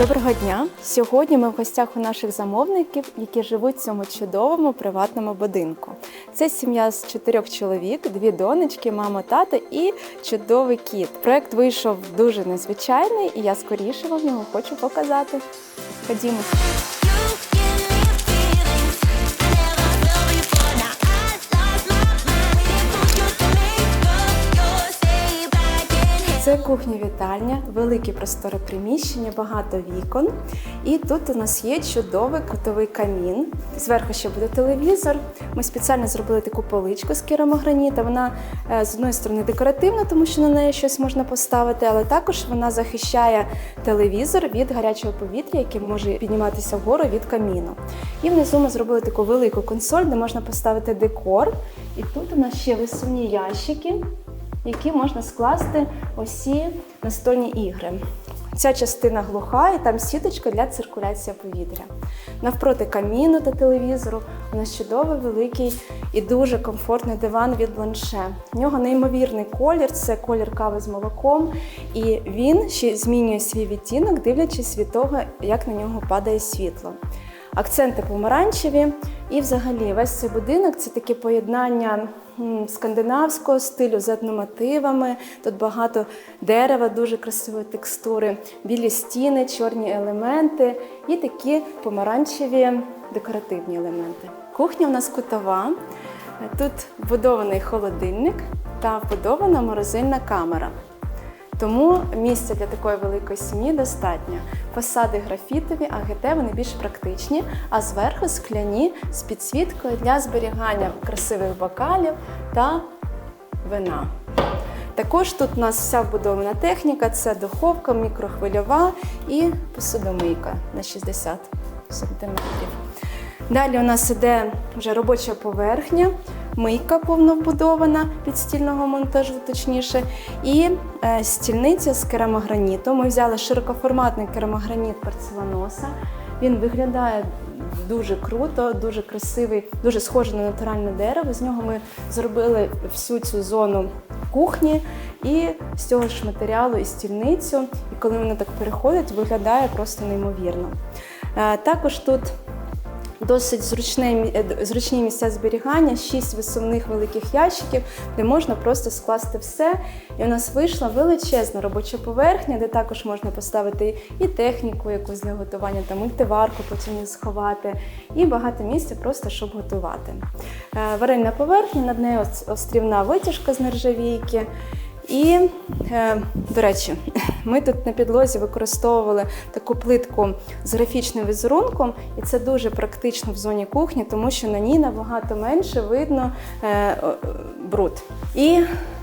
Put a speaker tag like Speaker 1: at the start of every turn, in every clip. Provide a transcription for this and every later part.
Speaker 1: Доброго дня! Сьогодні ми в гостях у наших замовників, які живуть в цьому чудовому приватному будинку. Це сім'я з чотирьох чоловік, дві донечки, мама, тато і чудовий кіт. Проект вийшов дуже незвичайний, і я скоріше вам його хочу показати. Ходімо. Це кухня-вітальня, велике просторе приміщення, багато вікон. І тут у нас є чудовий кутовий камін. Зверху ще буде телевізор. Ми спеціально зробили таку поличку з керамограніта. Вона е, з одної сторони декоративна, тому що на неї щось можна поставити, але також вона захищає телевізор від гарячого повітря, яке може підніматися вгору від каміну. І внизу ми зробили таку велику консоль, де можна поставити декор. І тут у нас ще висувні ящики які можна скласти усі настольні ігри. Ця частина глуха, і там сіточка для циркуляції повітря. Навпроти каміну та телевізору у нас чудовий великий і дуже комфортний диван від бланше. У нього неймовірний колір, це колір кави з молоком, і він ще змінює свій відтінок, дивлячись від того, як на нього падає світло. Акценти помаранчеві, і взагалі весь цей будинок це таке поєднання скандинавського стилю з етномотивами. Тут багато дерева, дуже красивої текстури, білі стіни, чорні елементи і такі помаранчеві декоративні елементи. Кухня у нас кутова. Тут вбудований холодильник та вбудована морозильна камера. Тому місця для такої великої сім'ї достатньо. Фасади графітові, АГТ вони більш практичні, а зверху скляні з підсвіткою для зберігання красивих бокалів та вина. Також тут у нас вся вбудована техніка: це духовка, мікрохвильова і посудомийка на 60 сантиметрів. Далі у нас іде вже робоча поверхня, мийка повновбудована від стільного монтажу, точніше, і е, стільниця з керамограніту. Ми взяли широкоформатний керамограніт порцеланоса. Він виглядає дуже круто, дуже красивий, дуже схожий на натуральне дерево. З нього ми зробили всю цю зону кухні і з цього ж матеріалу і стільницю. І коли вони так переходять, виглядає просто неймовірно. Е, Також тут Досить зручне, зручні місця зберігання, шість висувних великих ящиків, де можна просто скласти все. І у нас вийшла величезна робоча поверхня, де також можна поставити і техніку якусь для готування, та мультиварку потім сховати, і багато місця просто щоб готувати. Е, Варильна поверхня, над нею острівна витяжка з нержавійки. І, е, до речі, ми тут на підлозі використовували таку плитку з графічним візерунком, і це дуже практично в зоні кухні, тому що на ній набагато менше видно е, бруд. І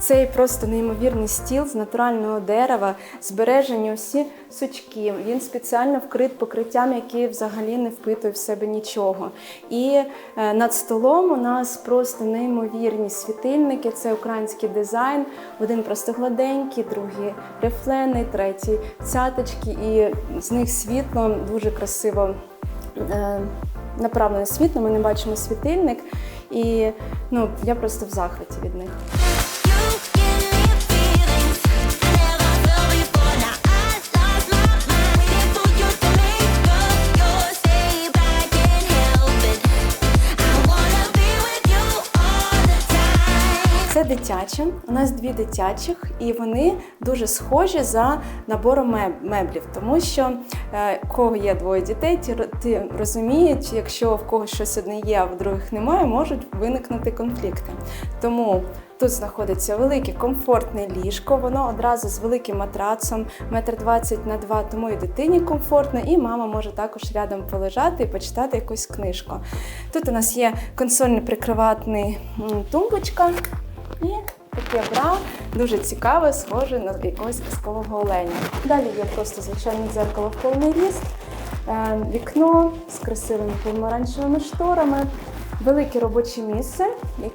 Speaker 1: цей просто неймовірний стіл з натурального дерева, збережені усі сучки. Він спеціально вкрит покриттям, яке взагалі не впитує в себе нічого. І е, над столом у нас просто неймовірні світильники. Це український дизайн. Один просто гладенький, другий рифлений, третій цяточки, і з них світло дуже красиво. е, Направлене світло, ми не бачимо світильник, і ну я просто в захваті від них. Дитяче. У нас дві дитячих, і вони дуже схожі за набором меблів, тому що е, кого є двоє дітей, ті розуміють, якщо в когось щось одне є, а в других немає, можуть виникнути конфлікти. Тому тут знаходиться велике комфортне ліжко, воно одразу з великим матрацом, метр двадцять на два, тому і дитині комфортно, і мама може також рядом полежати і почитати якусь книжку. Тут у нас є консольний прикриватний тумбочка. І таке бра дуже цікаве, схоже на якогось казкового оленя. Далі є просто звичайне дзеркало в повний ріст, е, вікно з красивими помаранчевими шторами, велике робоче місце,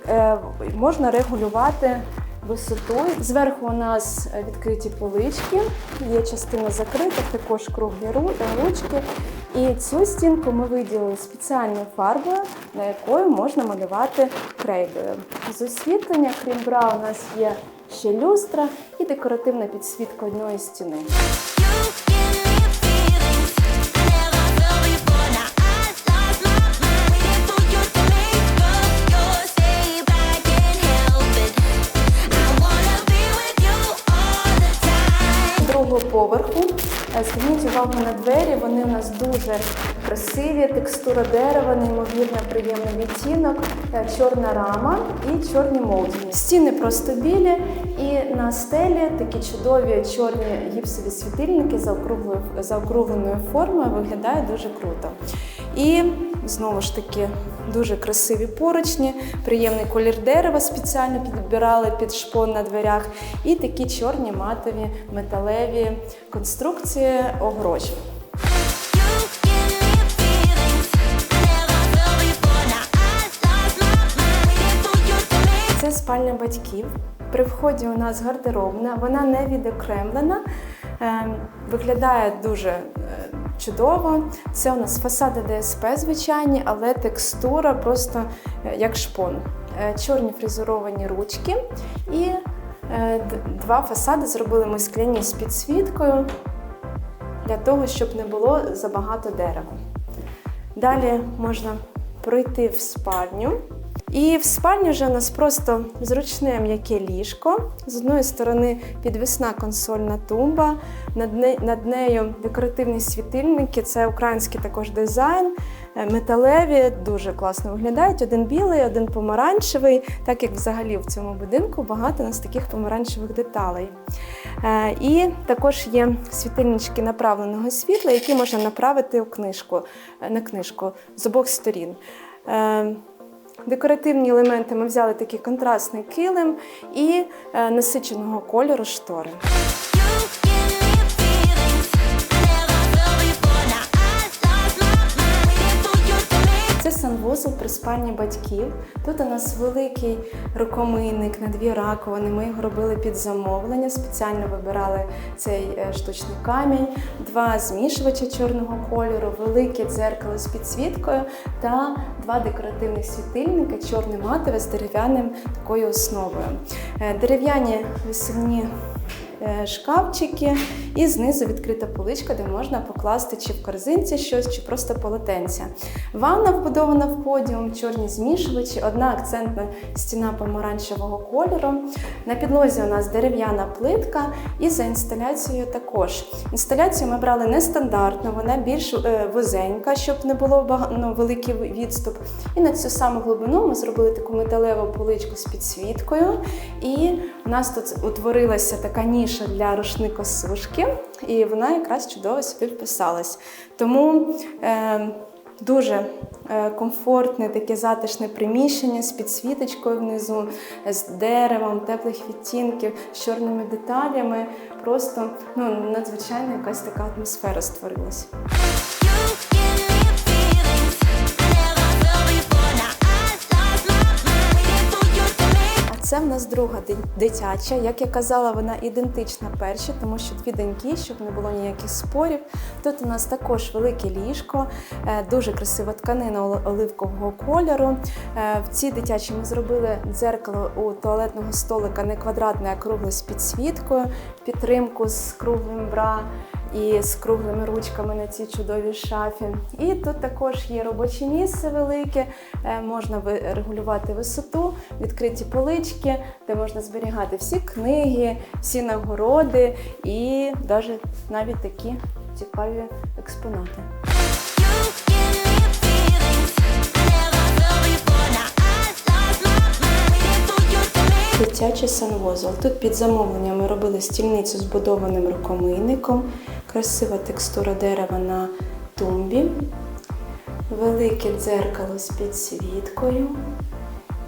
Speaker 1: е, можна регулювати висоту. Зверху у нас відкриті полички, є частина закрита, також круглі ручки. І цю стінку ми виділили спеціальною фарбою, на якою можна малювати крейдою. З освітлення, крім бра, у нас є ще люстра і декоративна підсвітка одної стіни. Другого поверху. Е, Зверніть увагу на двері, вони у нас дуже красиві, текстура дерева, неймовірно приємний відтінок, е, чорна рама і чорні молдії. Стіни просто білі, і на стелі такі чудові чорні гіпсові світильники заокругленою формою виглядає дуже круто. І знову ж таки дуже красиві поручні, приємний колір дерева спеціально підбирали під шпон на дверях, і такі чорні матові металеві конструкції огорожі. Спальня батьків. При вході у нас гардеробна, вона не відокремлена, е, виглядає дуже е, чудово. Це у нас фасади ДСП звичайні, але текстура просто е, як шпон. Е, Чорні фрезеровані ручки і два фасади зробили ми скляні з підсвіткою для того, щоб не було забагато дерева. Далі можна пройти в спальню. І в спальні вже у нас просто зручне м'яке ліжко. З одної сторони підвісна консольна тумба, над, не- над нею декоративні світильники, це український також дизайн, е, металеві, дуже класно виглядають. Один білий, один помаранчевий, так як взагалі в цьому будинку багато у нас таких помаранчевих деталей. Е, І також є світильнички направленого світла, які можна направити у книжку, е, на книжку з обох сторін. Декоративні елементи ми взяли такий контрастний килим і е, насиченого кольору штори. Санвузол при спальні батьків. Тут у нас великий рукомийник на дві раковини. Ми його робили під замовлення, спеціально вибирали цей е, штучний камінь, два змішувача чорного кольору, велике дзеркало з підсвіткою та два декоративних світильника, чорне матове з дерев'яним такою основою. Е, Дерев'яні е, шкафчики, і знизу відкрита поличка, де можна покласти чи в корзинці щось, чи просто полотенця. Ванна вбудована в подіум, чорні змішувачі, одна акцентна стіна помаранчевого кольору. На підлозі у нас дерев'яна плитка, і за інсталяцією також. Інсталяцію ми брали нестандартно, вона більш е, вузенька, щоб не було ну, великий відступ. І на цю саму глибину ми зробили таку металеву поличку з підсвіткою. І у нас тут утворилася така ніша для рушникосушки, і вона якраз чудово сюди вписалась. Тому е, дуже е, комфортне, таке затишне приміщення з підсвіточкою внизу, з деревом, теплих відтінків, з чорними деталями. Просто ну, надзвичайно якась така атмосфера створилась. Це в нас друга ди- дитяча. Як я казала, вона ідентична першій, тому що дві доньки, щоб не було ніяких спорів. Тут у нас також велике ліжко, е, дуже красива тканина оливкового кольору. Е, В цій дитячій ми зробили дзеркало у туалетного столика не квадратне, а кругле з підсвіткою, підтримку з круглим бра. І з круглими ручками на цій чудовій шафі. І тут також є робоче місце велике, е, можна регулювати висоту, відкриті полички, де можна зберігати всі книги, всі нагороди і навіть навіть такі цікаві експонати. Дитячий санвузол. Тут під замовлення ми робили стільницю з будованим рукомийником, красива текстура дерева на тумбі, велике дзеркало з підсвіткою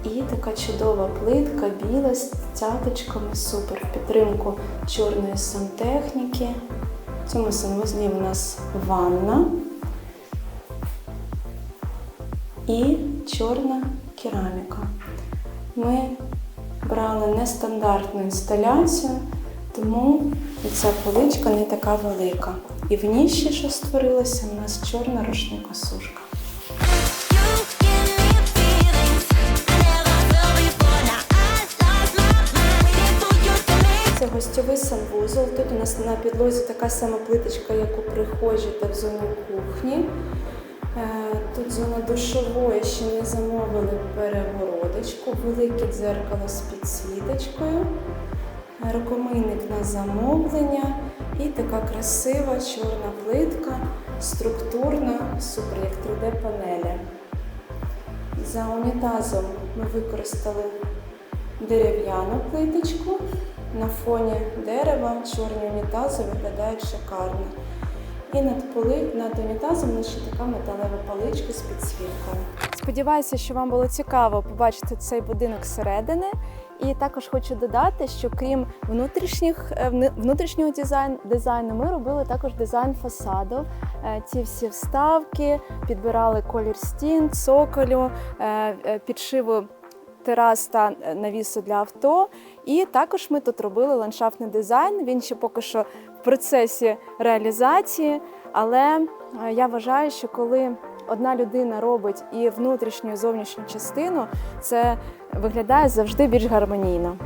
Speaker 1: і така чудова плитка біла з цяточками, супер в підтримку чорної сантехніки. В цьому санвузлі у нас ванна і чорна кераміка. Ми брали нестандартну інсталяцію, тому ця поличка не така велика. І в ніші, що створилося, у нас чорна
Speaker 2: to make.
Speaker 1: Це гостьовий санвузол. Тут у нас на підлозі така сама плиточка, як у прихожій та в зоні кухні. Е, Тут зона душової ще не замовили перегородочку, велике дзеркало з підсвіточкою, рукомийник на замовлення і така красива чорна плитка, структурна, супер як 3D-панелі. За унітазом ми використали дерев'яну плиточку. На фоні дерева чорні унітази виглядають шикарно. І над, поли... над унітазом ще така металева паличка з підсвіткою. Сподіваюся, що вам було цікаво побачити цей будинок зсередини. І також хочу додати, що крім внутрішніх е, внутрішнього дизайн, дизайну, ми робили також дизайн фасаду. Е, Ці всі вставки, підбирали колір стін, цоколю, е, підшиву терас та навісу для авто. І також ми тут робили ландшафтний дизайн. Він ще поки що в процесі реалізації. Але я вважаю, що коли одна людина робить і внутрішню, і зовнішню частину, це виглядає завжди більш гармонійно.